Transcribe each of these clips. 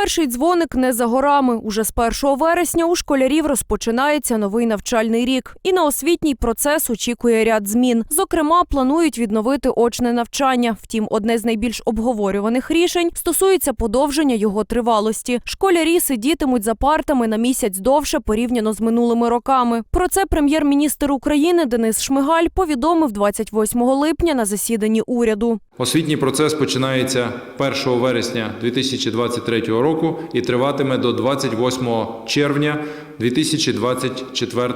Перший дзвоник не за горами. Уже з 1 вересня у школярів розпочинається новий навчальний рік. І на освітній процес очікує ряд змін. Зокрема, планують відновити очне навчання. Втім, одне з найбільш обговорюваних рішень стосується подовження його тривалості. Школярі сидітимуть за партами на місяць довше порівняно з минулими роками. Про це прем'єр-міністр України Денис Шмигаль повідомив 28 липня на засіданні уряду. Освітній процес починається 1 вересня 2023 року і триватиме до 28 червня 2024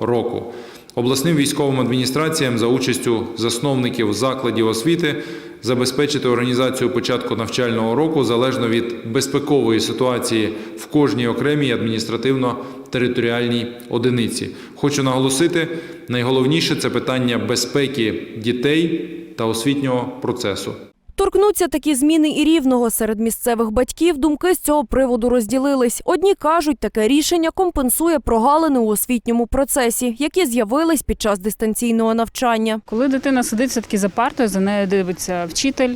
року. Обласним військовим адміністраціям за участю засновників закладів освіти забезпечити організацію початку навчального року залежно від безпекової ситуації в кожній окремій адміністративно-територіальній одиниці. Хочу наголосити, найголовніше це питання безпеки дітей та освітнього процесу. Торкнуться такі зміни і рівного серед місцевих батьків. Думки з цього приводу розділились. Одні кажуть, таке рішення компенсує прогалини у освітньому процесі, які з'явились під час дистанційного навчання. Коли дитина сидить все-таки за партою, за нею дивиться вчитель,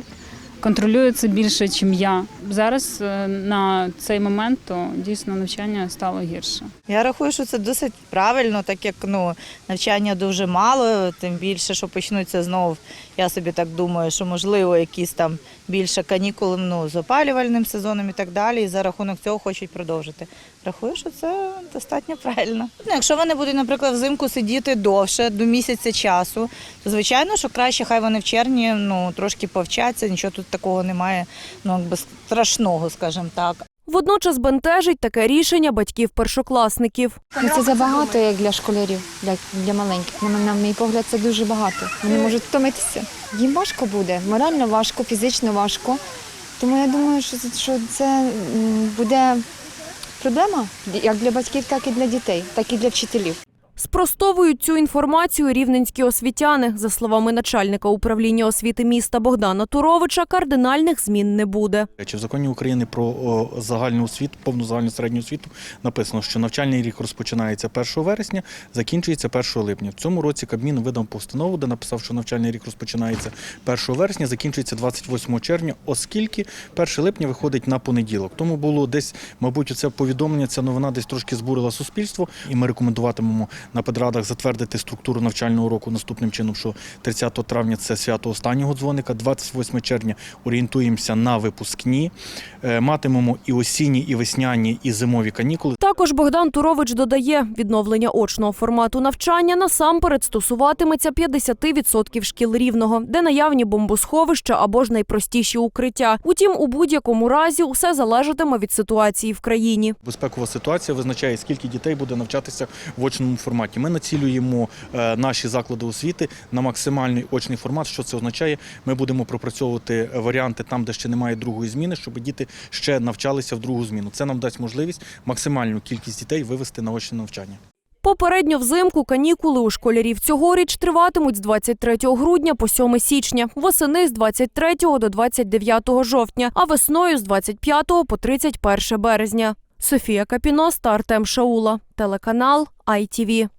контролює це більше, ніж я. Зараз е, на цей момент то дійсно навчання стало гірше. Я рахую, що це досить правильно, так як ну навчання дуже мало, тим більше, що почнуться знову. Я собі так думаю, що можливо якісь там більше канікули ну, з опалювальним сезоном і так далі. І за рахунок цього хочуть продовжити. Рахую, що це достатньо правильно. Ну, якщо вони будуть, наприклад, взимку сидіти довше, до місяця часу, то звичайно, що краще, хай вони в червні ну трошки повчаться. Нічого тут такого немає, ну якби страшного, скажімо так. Водночас бентежить таке рішення батьків-першокласників. Ну, Це забагато як для школярів, для, для маленьких. На, на мій погляд, це дуже багато. Вони можуть втомитися. Їм важко буде, морально важко, фізично важко. Тому я думаю, що, це- що це буде проблема як для батьків, так і для дітей, так і для вчителів. Спростовують цю інформацію рівненські освітяни. За словами начальника управління освіти міста Богдана Туровича, кардинальних змін не буде. Чи в законі України про загальну освіту, повну загальну середню освіту написано, що навчальний рік розпочинається 1 вересня, закінчується 1 липня. В цьому році Кабмін видав постанову, де написав, що навчальний рік розпочинається 1 вересня, закінчується 28 червня, оскільки 1 липня виходить на понеділок. Тому було десь, мабуть, це повідомлення, ця новина десь трошки збурила суспільство, і ми рекомендуватимемо на педрадах затвердити структуру навчального року наступним чином, що 30 травня це свято останнього дзвоника, 28 червня орієнтуємося на випускні, Е, матимемо і осінні, і весняні, і зимові канікули. Також Богдан Турович додає, відновлення очного формату навчання насамперед стосуватиметься 50% шкіл рівного, де наявні бомбосховища або ж найпростіші укриття. Утім, у будь-якому разі усе залежатиме від ситуації в країні. Безпекова ситуація визначає, скільки дітей буде навчатися в очному форматі. Ми націлюємо е, наші заклади освіти на максимальний очний формат. Що це означає? Ми будемо пропрацьовувати варіанти там, де ще немає другої зміни, щоб діти ще навчалися в другу зміну. Це нам дасть можливість максимальну кількість дітей вивести на очне навчання. Попередньо взимку канікули у школярів цьогоріч триватимуть з 23 грудня по 7 січня, восени з 23 до 29 жовтня, а весною з 25 по 31 березня. Софія Капіно та Шаула. Телеканал ITV.